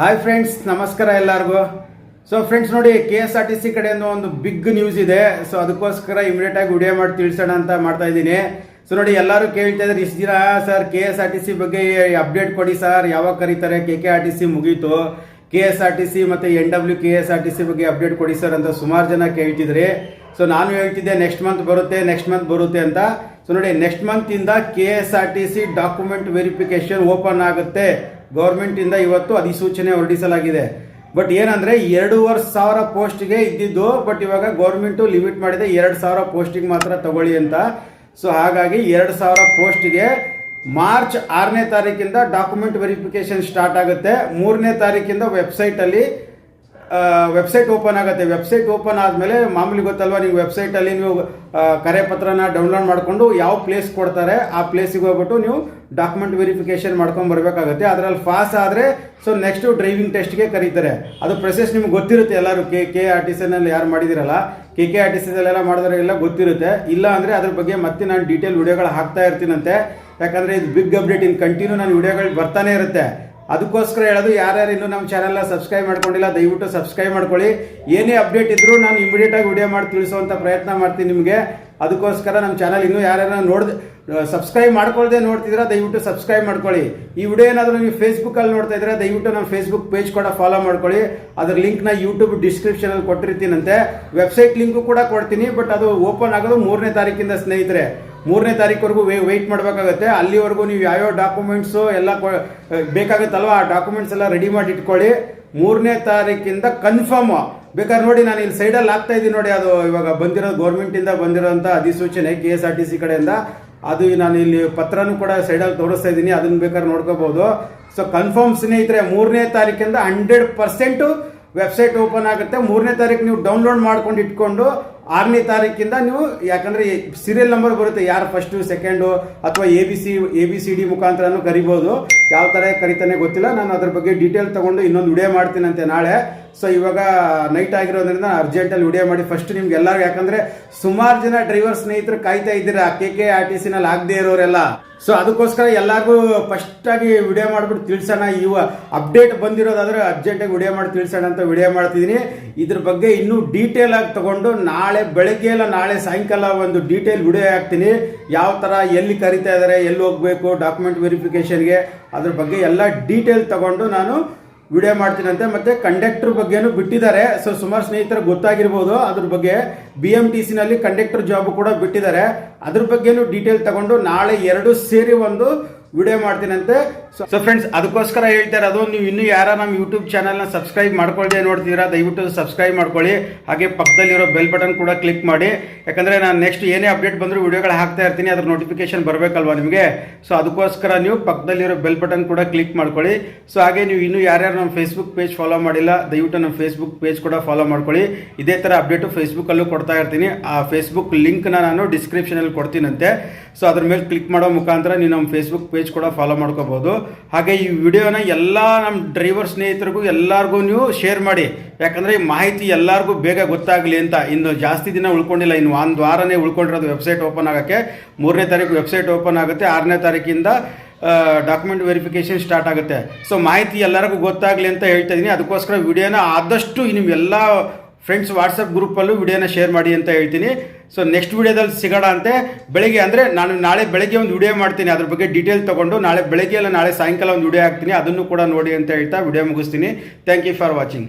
Hi friends ನಮಸ್ಕಾರ ಎಲ್ಲರಿಗೂ. So friends ನೋಡಿ K S R T C ಕಡೆಯಿಂದ ಒಂದು ಬಿಗ್ ನ್ಯೂಸ್ ಇದೆ. ಸೊ ಅದಕ್ಕೋಸ್ಕರ ಇಮಿಡಿಯೇಟ್ ಆಗಿ ವಿಡಿಯೋ ಮಾಡಿ ತಿಳಿಸೋಣ ಅಂತ ಮಾಡ್ತಾ ಇದ್ದೀನಿ. ಸೊ ನೋಡಿ, ಎಲ್ಲರೂ ಕೇಳ್ತಾ ಇದ್ದಾರೆ ಇಷ್ಟು ದಿನ, sir K S R T C ಬಗ್ಗೆ ಅಪ್ಡೇಟ್ ಕೊಡಿ ಸರ್. ಯಾವಾಗ ಕರೀತಾರೆ K K R T C ಮುಗೀತು. K S R T C ಮತ್ತು N W K S R T C ಬಗ್ಗೆ ಅಪ್ಡೇಟ್ ಕೊಡಿ ಸರ್ ಅಂತ ಸುಮಾರು ಜನ ಕೇಳ್ತಿದ್ರಿ. ಸೊ ನಾನು ಹೇಳ್ತಿದ್ದೆ ನೆಕ್ಸ್ಟ್ ಮಂತ್ ಬರುತ್ತೆ ನೆಕ್ಸ್ಟ್ ಮಂತ್ ಬರುತ್ತೆ ಅಂತ. ಸೊ ನೋಡಿ next ಮಂತಿಂದ K S R T C document verification open ಆಗುತ್ತೆ. ಗೌರ್ಮೆಂಟ್ ಇಂದ ಇವತ್ತು ಅಧಿಸೂಚನೆ ಹೊರಡಿಸಲಾಗಿದೆ. ಬಟ್ ಏನಂದ್ರೆ ಎರಡೂವರೆ ಸಾವಿರ ಪೋಸ್ಟ್ಗೆ ಇದ್ದಿದ್ದು, ಬಟ್ ಇವಾಗ ಗೌರ್ಮೆಂಟು ಲಿಮಿಟ್ ಮಾಡಿದೆ ಎರಡು ಸಾವಿರ ಪೋಸ್ಟಿಗೆ ಮಾತ್ರ ತಗೊಳ್ಳಿ ಅಂತ. ಸೊ ಹಾಗಾಗಿ ಎರಡು ಸಾವಿರ ಪೋಸ್ಟಿಗೆ ಮಾರ್ಚ್ ಆರನೇ ತಾರೀಕಿಂದ ಡಾಕ್ಯುಮೆಂಟ್ ವೆರಿಫಿಕೇಶನ್ ಸ್ಟಾರ್ಟ್ ಆಗುತ್ತೆ. ಮೂರನೇ ತಾರೀಕಿಂದ ವೆಬ್ಸೈಟಲ್ಲಿ ವೆಬ್ಸೈಟ್ ಓಪನ್ ಆಗುತ್ತೆ. ವೆಬ್ಸೈಟ್ ಓಪನ್ ಆದಮೇಲೆ ಮಾಮೂಲಿ ಗೊತ್ತಲ್ವಾ, ನೀವು ವೆಬ್ಸೈಟಲ್ಲಿ ನೀವು ಕರೆ ಪತ್ರನ ಡೌನ್ಲೋಡ್ ಮಾಡಿಕೊಂಡು ಯಾವ ಪ್ಲೇಸ್ ಕೊಡ್ತಾರೆ, ಆ ಪ್ಲೇಸಿಗೆ ಹೋಗ್ಬಿಟ್ಟು ನೀವು ಡಾಕ್ಯುಮೆಂಟ್ ವೆರಿಫಿಕೇಶನ್ ಮಾಡ್ಕೊಂಡು ಬರಬೇಕಾಗುತ್ತೆ. ಅದರಲ್ಲಿ ಪಾಸ್ ಆದರೆ ಸೊ ನೆಕ್ಸ್ಟು ಡ್ರೈವಿಂಗ್ ಟೆಸ್ಟ್ಗೆ ಕರೀತಾರೆ. ಅದು ಪ್ರೊಸೆಸ್ ನಿಮ್ಗೆ ಗೊತ್ತಿರುತ್ತೆ ಎಲ್ಲರೂ. ಕೆ ಕೆ ಆರ್ ಟಿ ಸಿನಲ್ಲಿ ಯಾರು ಮಾಡಿದಿರಲ್ಲ ಕೆ ಕೆ ಆರ್ ಟಿ ಸಿದಲ್ಲೆಲ್ಲ ಮಾಡಿದ್ರೆಲ್ಲ ಗೊತ್ತಿರುತ್ತೆ. ಇಲ್ಲ ಅಂದರೆ ಅದ್ರ ಬಗ್ಗೆ ಮತ್ತೆ ನಾನು ಡೀಟೇಲ್ ವಿಡಿಯೋಗಳು ಹಾಕ್ತಾ ಇರ್ತೀನಂತೆ. ಯಾಕಂದರೆ ಇದು ಬಿಗ್ ಅಪ್ಡೇಟ್ ಇನ್ ಕಂಟಿನ್ಯೂ ನಾನು ವಿಡಿಯೋಗಳು ಬರ್ತಾನೆ ಇರುತ್ತೆ. ಅದಕ್ಕೋಸ್ಕರ ಹೇಳೋದು, ಯಾರ್ಯಾರು ಇನ್ನೂ ನಮ್ಮ ಚಾನೆಲ್ನ ಸಬ್ಸ್ಕ್ರೈಬ್ ಮಾಡ್ಕೊಂಡಿಲ್ಲ, ದಯವಿಟ್ಟು ಸಬ್ಸ್ಕ್ರೈಬ್ ಮಾಡ್ಕೊಳ್ಳಿ. ಏನೇ ಅಪ್ಡೇಟ್ ಇದ್ದರೂ ನಾನು ಇಮಿಡಿಯೇಟಾಗಿ ವಿಡಿಯೋ ಮಾಡಿ ತಿಳಿಸುವಂಥ ಪ್ರಯತ್ನ ಮಾಡ್ತೀನಿ ನಿಮಗೆ. ಅದಕ್ಕೋಸ್ಕರ ನಮ್ಮ ಚಾನಲ್ ಇನ್ನೂ ಯಾರ್ಯಾರ ನೋಡ್ದೆ ಸಬ್ಸ್ಕ್ರೈಬ್ ಮಾಡ್ಕೊಳ್ಳದೆ ನೋಡ್ತಿದ್ರೆ ದಯವಿಟ್ಟು ಸಬ್ಸ್ಕ್ರೈಬ್ ಮಾಡ್ಕೊಳ್ಳಿ. ಈ ವಿಡಿಯೋ ಏನಾದರೂ ನೀವು ಫೇಸ್ಬುಕ್ಕಲ್ಲಿ ನೋಡ್ತಾ ಇದ್ರೆ, ದಯವಿಟ್ಟು ನಮ್ಮ ಫೇಸ್ಬುಕ್ ಪೇಜ್ ಕೂಡ ಫಾಲೋ ಮಾಡ್ಕೊಳ್ಳಿ. ಅದ್ರ ಲಿಂಕ್ನ ಯೂಟ್ಯೂಬ್ ಡಿಸ್ಕ್ರಿಪ್ಷನಲ್ಲಿ ಕೊಟ್ಟಿರ್ತೀನಂತೆ. ವೆಬ್ಸೈಟ್ ಲಿಂಕು ಕೂಡ ಕೊಡ್ತೀನಿ ಬಟ್ ಅದು ಓಪನ್ ಆಗೋದು ಮೂರನೇ ತಾರೀಕಿಂದ ಸ್ನೇಹಿತರೆ. ಮೂರನೇ ತಾರೀಕುವರೆಗೂ ವೇ ವೆಯ್ಟ್ ಮಾಡಬೇಕಾಗತ್ತೆ. ಅಲ್ಲಿವರೆಗೂ ನೀವು ಯಾವ್ಯಾವ ಡಾಕ್ಯುಮೆಂಟ್ಸು ಎಲ್ಲ ಬೇಕಾಗುತ್ತಲ್ವ? ಆ ಡಾಕ್ಯುಮೆಂಟ್ಸ್ ಎಲ್ಲ ರೆಡಿ ಮಾಡಿ ಇಟ್ಕೊಳ್ಳಿ. ಮೂರನೇ ತಾರೀಕಿಂದ ಕನ್ಫರ್ಮ್ ಬೇಕಾದ್ರೆ ನೋಡಿ, ನಾನು ಇಲ್ಲಿ ಸೈಡಲ್ಲಿ ಆಗ್ತಾ ಇದ್ದೀನಿ ನೋಡಿ, ಅದು ಇವಾಗ ಬಂದಿರೋ ಗೌರ್ಮೆಂಟಿಂದ ಬಂದಿರೋಂಥ ಅಧಿಸೂಚನೆ K S R T C ಕಡೆಯಿಂದ. ಅದು ನಾನು ಇಲ್ಲಿ ಪತ್ರನೂ ಕೂಡ ಸೈಡಲ್ಲಿ ತೋರಿಸ್ತಾ ಇದ್ದೀನಿ. ಅದನ್ನ ಬೇಕಾದ್ರೆ ನೋಡ್ಕೋಬಹುದು. ಸೊ ಕನ್ಫರ್ಮ್ ಸ್ನೇಹಿತರೆ, ಮೂರನೇ ತಾರೀಕಿಂದ ಹಂಡ್ರೆಡ್ ಪರ್ಸೆಂಟು ವೆಬ್ಸೈಟ್ ಓಪನ್ ಆಗುತ್ತೆ. ಮೂರನೇ ತಾರೀಕು ನೀವು ಡೌನ್ಲೋಡ್ ಮಾಡ್ಕೊಂಡು ಇಟ್ಕೊಂಡು ಆರನೇ ತಾರೀಕಿಂದ ನೀವು ಯಾಕಂದ್ರೆ ಸೀರಿಯಲ್ ನಂಬರ್ ಬರುತ್ತೆ. ಯಾರು ಫಸ್ಟು ಸೆಕೆಂಡು ಅಥವಾ A B C A B C D ಮುಖಾಂತರನೂ ಕರಿಬೋದು. ಯಾವ ಥರ ಕರಿತಾನೆ ಗೊತ್ತಿಲ್ಲ. ನಾನು ಅದ್ರ ಬಗ್ಗೆ ಡೀಟೇಲ್ ತೊಗೊಂಡು ಇನ್ನೊಂದು ವಿಡಿಯೋ ಮಾಡ್ತೀನಂತೆ ನಾಳೆ. ಸೊ ಇವಾಗ ನೈಟ್ ಆಗಿರೋದ್ರಿಂದ ಅರ್ಜೆಂಟಲ್ಲಿ ವಿಡಿಯೋ ಮಾಡಿ ಫಸ್ಟ್ ನಿಮ್ಗೆ ಎಲ್ಲರಿಗೂ ಯಾಕಂದ್ರೆ ಸುಮಾರು ಜನ ಡ್ರೈವರ್ ಸ್ನೇಹಿತರು ಕಾಯ್ತಾ ಇದ್ದೀರಾ ಕೆ ಕೆ ಆರ್ ಟಿ ಸಿನಲ್ಲಿ ಆಗದೆ ಇರೋರೆಲ್ಲ. ಸೊ ಅದಕ್ಕೋಸ್ಕರ ಎಲ್ಲರಿಗೂ ಫಸ್ಟ್ ಆಗಿ ವಿಡಿಯೋ ಮಾಡಿಬಿಟ್ಟು ತಿಳಿಸೋಣ. ಇವ ಅಪ್ಡೇಟ್ ಬಂದಿರೋದಾದ್ರೆ ಅರ್ಜೆಂಟಾಗಿ ವಿಡಿಯೋ ಮಾಡಿ ತಿಳಿಸೋಣ ಅಂತ ವಿಡಿಯೋ ಮಾಡ್ತಿದ್ದೀನಿ ಇದ್ರ ಬಗ್ಗೆ ಇನ್ನೂ ಡೀಟೇಲ್ ಆಗಿ ತಗೊಂಡು ನಾಳೆ ಬೆಳಗ್ಗೆ ಎಲ್ಲ ನಾಳೆ ಸಾಯಂಕಾಲ ಒಂದು ಡೀಟೇಲ್ ವಿಡಿಯೋ ಹಾಕ್ತೀನಿ. ಯಾವ ಥರ ಎಲ್ಲಿ ಕರಿತಾ ಇದ್ದಾರೆ ಎಲ್ಲಿ ಹೋಗಬೇಕು ಡಾಕ್ಯುಮೆಂಟ್ ವೆರಿಫಿಕೇಷನ್ಗೆ ಅದ್ರ ಬಗ್ಗೆ ಎಲ್ಲ ಡೀಟೇಲ್ ತಗೊಂಡು ನಾನು ವಿಡಿಯೋ ಮಾಡ್ತೀನಂತೆ, ಮತ್ತೆ ಕಂಡಕ್ಟರ್ ಬಗ್ಗೆನೂ ಬಿಟ್ಟಿದ್ದಾರೆ. ಸೊ ಸುಮಾರು ಸ್ನೇಹಿತರು ಗೊತ್ತಾಗಿರ್ಬೋದು, ಅದ್ರ ಬಗ್ಗೆ ಬಿ ಎಂ ಟಿ ಸಿನಲ್ಲಿ ಕಂಡಕ್ಟರ್ ಜಾಬ್ ಕೂಡ ಬಿಟ್ಟಿದ್ದಾರೆ. ಅದ್ರ ಬಗ್ಗೆನೂ ಡೀಟೇಲ್ ತಗೊಂಡು ನಾಳೆ ಎರಡು ಸೇರಿ ಒಂದು ವಿಡಿಯೋ ಮಾಡ್ತೀನಂತೆ. ಸೊ ಫ್ರೆಂಡ್ಸ್ ಅದಕ್ಕೋಸ್ಕರ ಹೇಳ್ತಾ ಇರೋದು, ನೀವು ಇನ್ನೂ ಯಾರ ನಮ್ಮ ಯೂಟ್ಯೂಬ್ ಚಾನಲ್ನ ಸಬ್ಸ್ಕ್ರೈಬ್ ಮಾಡ್ಕೊಳ್ಳದೆ ನೋಡ್ತೀರಾ, ದಯವಿಟ್ಟು ಸಬ್ಸ್ಕ್ರೈಬ್ ಮಾಡ್ಕೊಳ್ಳಿ. ಹಾಗೆ ಪಕ್ಕದಲ್ಲಿರೋ ಬೆಲ್ ಬಟನ್ ಕೂಡ ಕ್ಲಿಕ್ ಮಾಡಿ. ಯಾಕಂದರೆ ನಾನು ನೆಕ್ಸ್ಟ್ ಏನೇ ಅಪ್ಡೇಟ್ ಬಂದರೂ ವಿಡಿಯೋಗಳು ಹಾಕ್ತಾ ಇರ್ತೀನಿ, ಅದ್ರ ನೋಟಿಫಿಕೇಶನ್ ಬರಬೇಕಲ್ವಾ ನಿಮಗೆ? ಸೊ ಅದಕ್ಕೋಸ್ಕರ ನೀವು ಪಕ್ಕದಲ್ಲಿರೋ ಬೆಲ್ ಬಟನ್ ಕೂಡ ಕ್ಲಿಕ್ ಮಾಡ್ಕೊಳ್ಳಿ. ಸೊ ಹಾಗೆ ನೀವು ಇನ್ನೂ ಯಾರ್ಯಾರು ನಮ್ಮ ಫೇಸ್ಬುಕ್ ಪೇಜ್ ಫಾಲೋ ಮಾಡಿಲ್ಲ, ದಯವಿಟ್ಟು ನಮ್ಮ ಫೇಸ್ಬುಕ್ ಪೇಜ್ ಕೂಡ ಫಾಲೋ ಮಾಡ್ಕೊಳ್ಳಿ. ಇದೇ ಥರ ಅಪ್ಡೇಟು ಫೇಸ್ಬುಕ್ಕಲ್ಲೂ ಕೊಡ್ತಾ ಇರ್ತೀನಿ. ಆ ಫೇಸ್ಬುಕ್ ಲಿಂಕ್ನ ನಾನು ಡಿಸ್ಕ್ರಿಪ್ಷನಲ್ಲಿ ಕೊಡ್ತೀನಂತೆ. ಸೊ ಅದ್ರ ಮೇಲೆ ಕ್ಲಿಕ್ ಮಾಡೋ ಮುಖಾಂತರ ನೀವು ನಮ್ಮ ಫೇಸ್ಬುಕ್ ಪೇಜ್ ಕೂಡ ಫಾಲೋ ಮಾಡ್ಕೋಬಹುದು ಹಾಗೆ ಈ ವಿಡಿಯೋನ ಎಲ್ಲ ನಮ್ಮ ಡ್ರೈವರ್ ಸ್ನೇಹಿತರಿಗೂ ಎಲ್ಲರಿಗೂ ನೀವು ಶೇರ್ ಮಾಡಿ. ಯಾಕಂದರೆ ಈ ಮಾಹಿತಿ ಎಲ್ಲರಿಗೂ ಬೇಗ ಗೊತ್ತಾಗಲಿ ಅಂತ ಇನ್ನು ಜಾಸ್ತಿ ದಿನ ಉಳ್ಕೊಂಡಿಲ್ಲ. ಇನ್ನು ಒಂದು ವಾರನೇ ಉಳ್ಕೊಂಡಿರೋದು ವೆಬ್ಸೈಟ್ ಓಪನ್ ಆಗೋಕ್ಕೆ. ಮೂರನೇ ತಾರೀಕು ವೆಬ್ಸೈಟ್ ಓಪನ್ ಆಗುತ್ತೆ. ಆರನೇ ತಾರೀಕಿಂದ ಡಾಕ್ಯುಮೆಂಟ್ ವೆರಿಫಿಕೇಷನ್ ಸ್ಟಾರ್ಟ್ ಆಗುತ್ತೆ. ಸೊ ಮಾಹಿತಿ ಎಲ್ಲರಿಗೂ ಗೊತ್ತಾಗಲಿ ಅಂತ ಹೇಳ್ತಾ ಇದ್ದೀನಿ ಅದಕ್ಕೋಸ್ಕರ ವಿಡಿಯೋನ ಆದಷ್ಟು ನಿಮ್ಮೆಲ್ಲ ಫ್ರೆಂಡ್ಸ್ ವಾಟ್ಸಪ್ ಗ್ರೂಪಲ್ಲೂ ವಿಡಿಯೋನ ಶೇರ್ ಮಾಡಿ ಅಂತ ಹೇಳ್ತೀನಿ. ಸೊ ನೆಕ್ಸ್ಟ್ ವೀಡಿಯೋದಲ್ಲಿ ಸಿಗೋಣ ಅಂತೆ. ಬೆಳಗ್ಗೆ ಅಂದರೆ ನಾನು ನಾಳೆ ಬೆಳಗ್ಗೆ ಒಂದು ವಿಡಿಯೋ ಮಾಡ್ತೀನಿ. ಅದ್ರ ಬಗ್ಗೆ ಡೀಟೇಲ್ ತೊಗೊಂಡು ನಾಳೆ ಬೆಳಗ್ಗೆ ಎಲ್ಲ ನಾಳೆ ಸಾಯಂಕಾಲ ಒಂದು ವಿಡಿಯೋ ಹಾಕ್ತೀನಿ. ಅದನ್ನು ಕೂಡ ನೋಡಿ ಅಂತ ಹೇಳ್ತಾ ವಿಡಿಯೋ ಮುಗಿಸ್ತೀನಿ. Thank you for watching